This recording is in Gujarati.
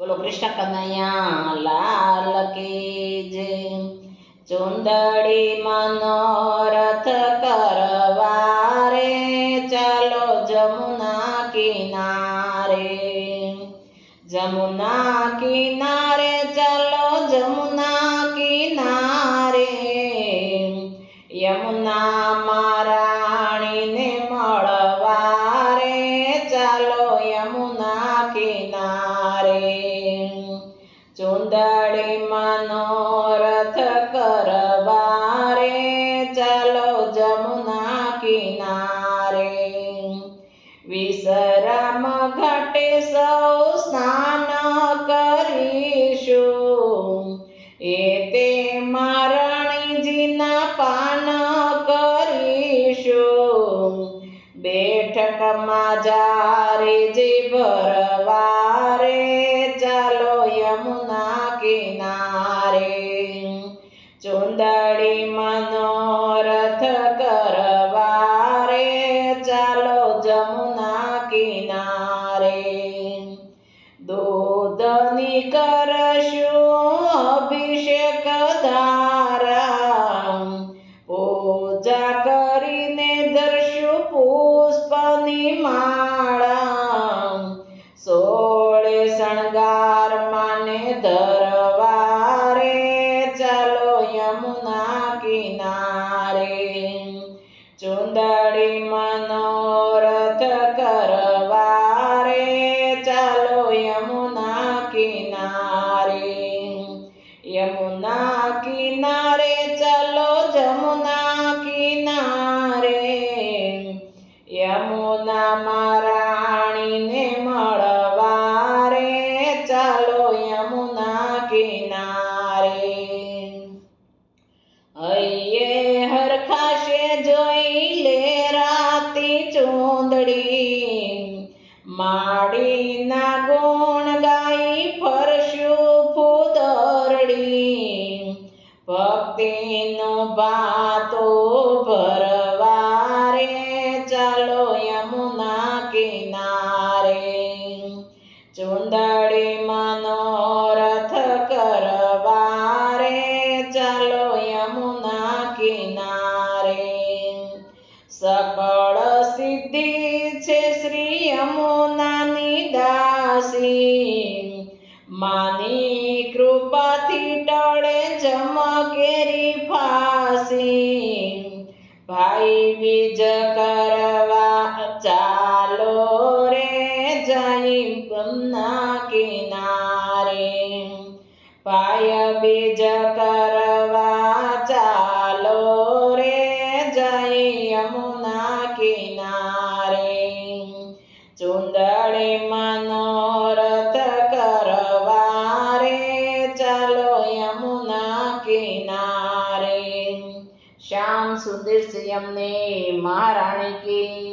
બોલો કૃષ્ણ કનૈયા, લાલ કી જય ચુંદડી મનોરથ કરવા રે ચાલો જમુના કિનારે. જમુના કિનારે, ચાલો જમુના કિનારે. યમુના ચુંદડી મનોરથ કરવા રે ચાલો જમુના કિનારે. વિશ્રામ ઘટે સૌ સ્નાન કરીશું. એ તે મારણીજીના પાન કરીશું. બેઠકમાં જારે જે ભરવા ચુંદડી મનોરથ કરવા રે ચાલો જમુના કિનારે. દૂધની કરશું ચુંદડી મનોરથ કરવા રે ચાલો યમુના કિનારે. યમુના કિનારે, ચાલો જમુના કિનારે. યમુના મારાણીને મળવા રે ચાલો યમુના કિનારે. ચૂંદડી માડીના ગુણ ગાઈ ફરશું ફૂદરડી. ભક્તિનો ભાતો ભરવા ભરવારે ચાલો યમુના કિનારે. ચુંદડી યમુનાની દાસી માની કૃપાથી ટળે જમકેરી ફાસી ભાઈ બીજ કરવા ચાલો રે જઈ ગમના કિનારે પાય બીજ કરવા ચાલો ચુંદડી મનોરથ કરવા રે ચાલો યમુના કિનારે. શ્યામ સુંદર સિયમને મહારાણી કી